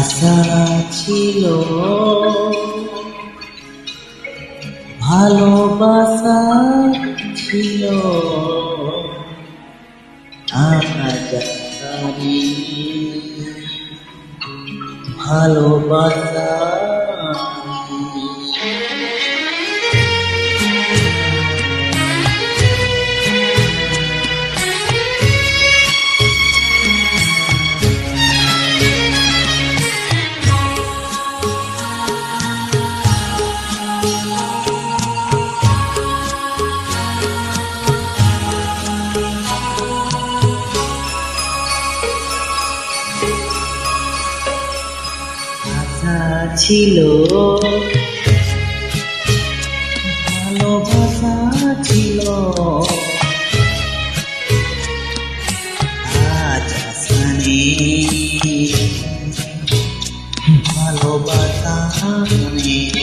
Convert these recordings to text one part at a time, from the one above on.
আশা ছিল ভালোবাসা ছিল। আজারি ভালোবাসা ছিল। ভালোবাসা ছিল। আজ আশা ভালোবাসা নেই।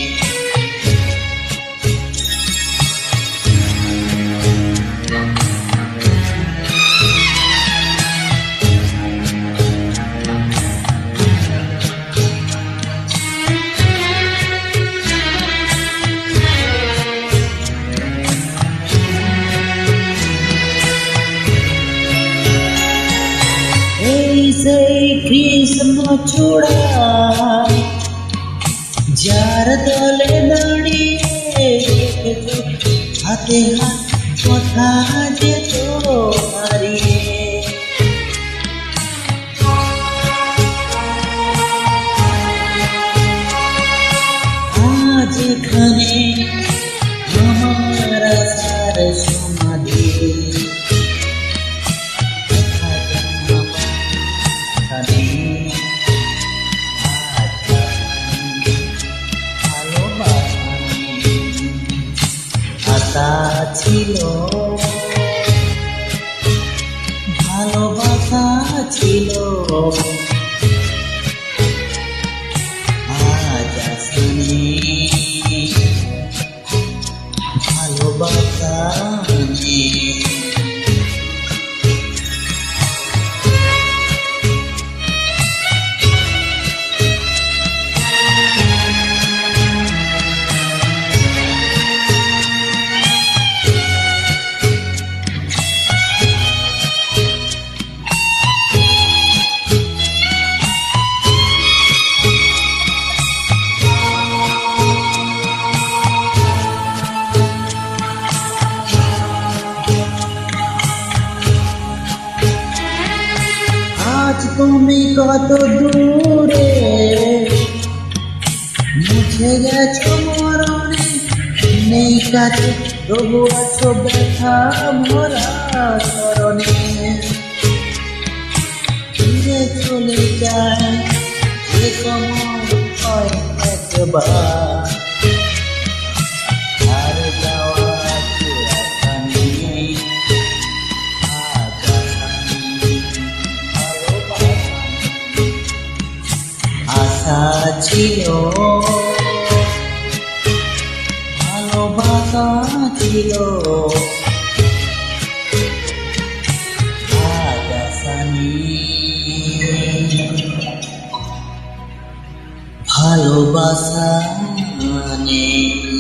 પ્રિઝમાં જોડાય જ્યારે દોલે દોડીએ હાથે હાથ પોતા જે તો મારીએ આજ ખને અમારા સારસ ছিল। ভালোবাসা ছিল। আজ তুমি কত দূরে? মুছে গেছো মরণে, নেই কাছে, তবু আছো ব্যথা ভরা স্মরণে। ফিরে চলে যায় যে সময় হয় একবার। ছিল ভালোবাসা ছিল আজ আশা নেই ভালোবাসা নেই